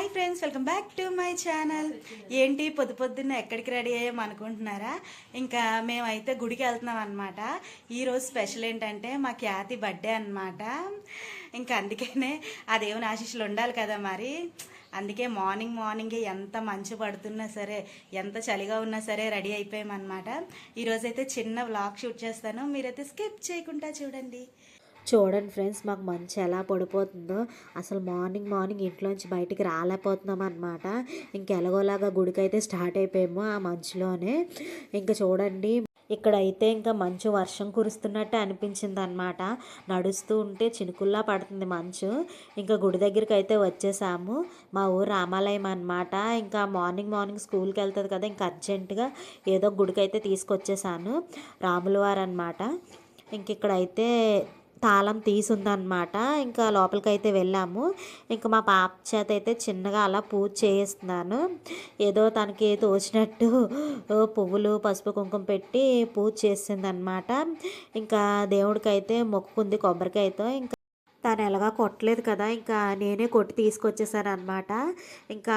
Hi friends welcome back to my channel. ఏంటి పొద్దు పొద్దున్న ఎక్కడికి రెడీ అయ్యాం అనుకుంటున్నారా? ఇంకా మేమైతే గుడికి వెళ్తున్నాం అనమాట ఈరోజు స్పెషల్ ఏంటంటే మా ఖ్యాతి బర్త్డే అనమాట ఇంకా అందుకనే ఆ దేవుని ఆశీస్సులు ఉండాలి కదా మరి. అందుకే మార్నింగ్ మార్నింగే ఎంత మంచు పడుతున్నా సరే ఎంత చలిగా ఉన్నా సరే రెడీ అయిపోయామన్నమాట ఈరోజైతే చిన్న వ్లాగ్ షూట్ చేస్తాను. మీరైతే స్కిప్ చేయకుండా చూడండి. చూడండి ఫ్రెండ్స్ మాకు మంచి ఎలా పడిపోతుందో. అసలు మార్నింగ్ మార్నింగ్ ఇంట్లోంచి బయటికి రాలేకపోతున్నాం అనమాట ఇంకెలాగోలాగా గుడికైతే స్టార్ట్ అయిపోయాము ఆ మంచులోనే. ఇంకా చూడండి ఇక్కడైతే ఇంకా మంచు వర్షం కురుస్తున్నట్టు అనిపించింది అనమాట నడుస్తూ ఉంటే చినుకుల్లా పడుతుంది మంచు. ఇంకా గుడి దగ్గరికి అయితే వచ్చేసాము. మా ఊరు రామాలయం అనమాట ఇంకా మార్నింగ్ మార్నింగ్ స్కూల్కి వెళ్తుంది కదా ఇంకా అర్జెంటుగా ఏదో ఒక గుడికి అయితే తీసుకొచ్చేసాను. రాములవారు అనమాట ఇంక ఇక్కడైతే తాళం తీసుందనమాట ఇంకా లోపలికి అయితే వెళ్ళాము. ఇంకా మా పాప చేత అయితే చిన్నగా అలా పూజ చేయిస్తున్నాను. ఏదో తనకి తోచినట్టు పువ్వులు పసుపు కుంకుమ పెట్టి పూజ చేసిందనమాట ఇంకా దేవుడికైతే మొక్కుకుంది కొబ్బరికాయతో. ఇంకా తను ఎలాగా కొట్టలేదు కదా ఇంకా నేనే కొట్టి తీసుకొచ్చేసాను అనమాట ఇంకా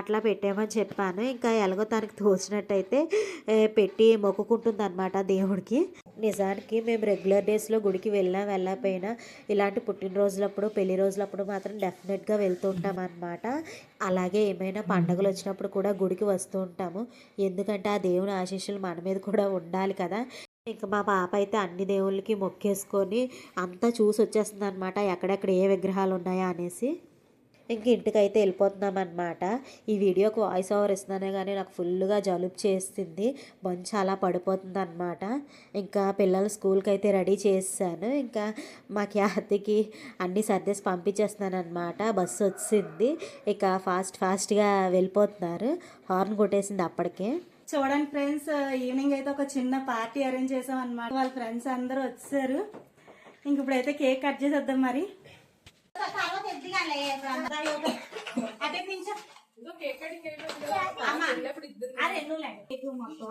అట్లా పెట్టామని చెప్పాను. ఇంకా ఎలాగో తనకి తోచినట్టయితే పెట్టి మొక్కుకుంటుంది అనమాట దేవుడికి. నిజానికి మేము రెగ్యులర్ డేస్లో గుడికి వెళ్ళినా వెళ్ళకపోయినా ఇలాంటి పుట్టినరోజులప్పుడు పెళ్ళి రోజులప్పుడు మాత్రం డెఫినెట్గా వెళ్తూ ఉంటాం అనమాట అలాగే ఏమైనా పండగలు వచ్చినప్పుడు కూడా గుడికి వస్తూ ఉంటాము. ఎందుకంటే ఆ దేవుని ఆశీస్సులు మన మీద కూడా ఉండాలి కదా. ఇంకా మా పాప అయితే అన్ని దేవుళ్ళకి మొక్కేసుకొని అంతా చూసి వచ్చేస్తుంది అనమాట ఎక్కడెక్కడ ఏ విగ్రహాలు ఉన్నాయా అనేసి. ఇంక ఇంటికైతే వెళ్ళిపోతున్నాం అనమాట ఈ వీడియోకి వాయిస్ ఓవర్ ఇస్తున్నానే కానీ నాకు ఫుల్గా జలుబు చేస్తుంది. మంచి అలా పడిపోతుంది అనమాట ఇంకా పిల్లలు స్కూల్కి అయితే రెడీ చేసాను ఇంకా మా క్యాతికి అన్ని సర్దేసి పంపించేస్తున్నాను అనమాట బస్సు వచ్చింది. ఇక ఫాస్ట్ ఫాస్ట్గా వెళ్ళిపోతున్నారు. హార్న్ కొట్టేసింది అప్పటికే. చూడండి ఫ్రెండ్స్ ఈవినింగ్ అయితే ఒక చిన్న పార్టీ అరేంజ్ చేసాం అనమాట వాళ్ళ ఫ్రెండ్స్ అందరూ వచ్చారు. ఇంక ఇప్పుడైతే కేక్ కట్ చేసేద్దాం మరి. అరే నువ్వు మొత్తం,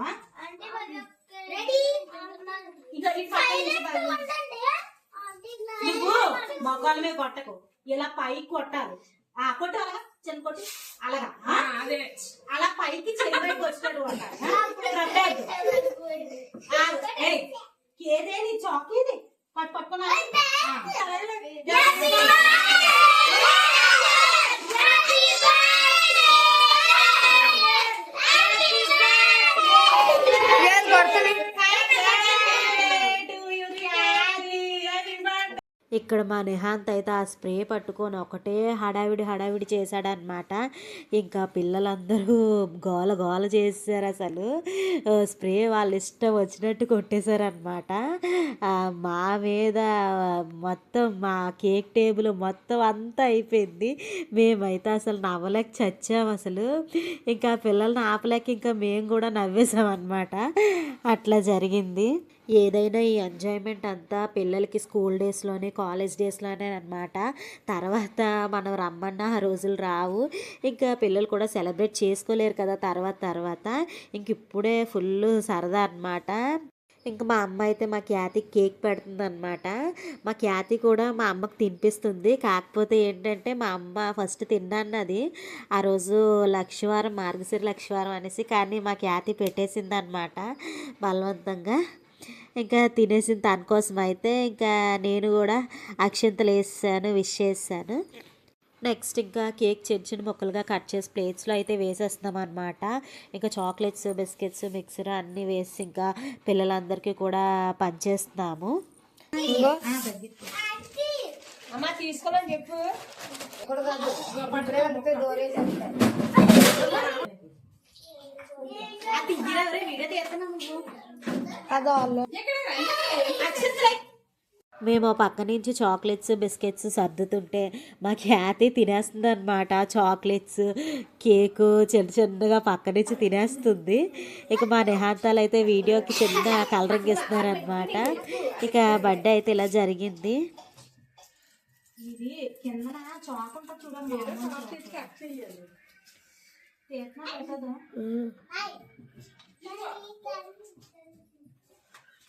మొక్కల మీద కొట్టకు ఇలా పైకి కొట్టాలి ఆ కొట్టు అలాగా చిన్న కొట్టు అలాగా? అలా పైకి చెరువుకి వచ్చినట్టు కొట్టాలి ఆ? రబ్బేద్దు. ఆ, ఏయ్, ఏదే నీ చాక్ ఇది పట్టు పట్టుకున్నా ఇక్కడ మా నిహాంత్ అయితే ఆ స్ప్రే పట్టుకొని ఒకటే హడావిడి హడావిడి చేశాడనమాట ఇంకా పిల్లలందరూ గోల గోల చేశారు అసలు. స్ప్రే వాళ్ళ ఇష్టం వచ్చినట్టు కొట్టేశారనమాట మా మీద మొత్తం మా కేక్ టేబుల్ మొత్తం అంతా అయిపోయింది. మేమైతే అసలు నవ్వలేక చచ్చాం అసలు. ఇంకా పిల్లల్ని ఆపలేక ఇంకా మేము కూడా నవ్వేసాం అనమాట అట్లా జరిగింది. ఏదైనా ఈ ఎంజాయ్మెంట్ అంతా పిల్లలకి స్కూల్ డేస్లోనే కాలేజ్ డేస్లోనే అనమాట తర్వాత మనం రమ్మన్నా ఆ రోజులు రావు. ఇంకా పిల్లలు కూడా సెలబ్రేట్ చేసుకోలేరు కదా తర్వాత తర్వాత. ఇంక ఇప్పుడే ఫుల్ సరదా అనమాట ఇంకా మా అమ్మ అయితే మా ఖ్యాతికి కేక్ పెడుతుంది అనమాట మా ఖ్యాతి కూడా మా అమ్మకు తినిపిస్తుంది. కాకపోతే ఏంటంటే మా అమ్మ ఫస్ట్ తిన్నది ఆ రోజు లక్షవారం మార్గశిర లక్షవారం అనేసి కానీ మా ఖ్యాతి పెట్టేసింది అనమాట బలవంతంగా. ఇంకా తినేసిన తన కోసం అయితే ఇంకా నేను కూడా అక్షంతలు వేసాను విష్ చేశాను. నెక్స్ట్ ఇంకా కేక్ చిన్న చిన్న ముక్కలుగా కట్ చేసి ప్లేట్స్లో అయితే వేసేస్తున్నాం అనమాట ఇంకా చాక్లెట్స్ బిస్కెట్స్ మిక్సర్ అన్నీ వేసి ఇంకా పిల్లలందరికీ కూడా పంచేస్తున్నాము. అమ్మా తీసుకోవాలని చెప్పు. మేము పక్క నుంచి చాక్లెట్స్ బిస్కెట్స్ సర్దుతుంటే మా ఖ్యాతి తినేస్తుంది అనమాట చాక్లెట్స్ కేకు చిన్న చిన్నగా పక్క నుంచి తినేస్తుంది. ఇక మా నిహాంతాలు అయితే వీడియోకి చిన్న కలరింగ్ ఇస్తున్నారు అనమాట ఇక బర్త్డే అయితే ఇలా జరిగింది. ఇది కింద చాక్ ఉంటుంది చూడండి.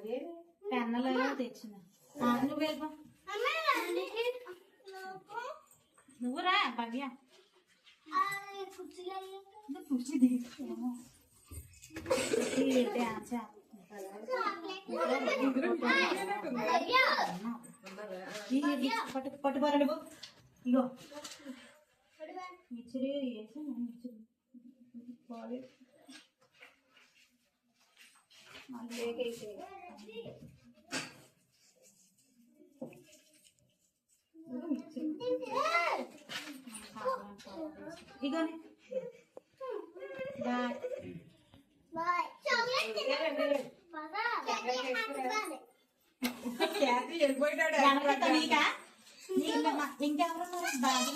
అదే. పెన్నలు తెచ్చిన. ఆ, నువ్వు వెళ్ళిపో. నువ్వు రా భవ్య. కుర్చీ దిగి డాన్స్ పట్టు పట్టుకోరండి బాబు ఇగో మిక్చరీ వేసి మళ్ళీ ఇగోని బాయ్ Bye. Chocolate. Mama. క్యాపీ వెళ్ళిపోయాడు గణపతి నీకా నీకు మా- ఇంకెవరున్నారు బాగా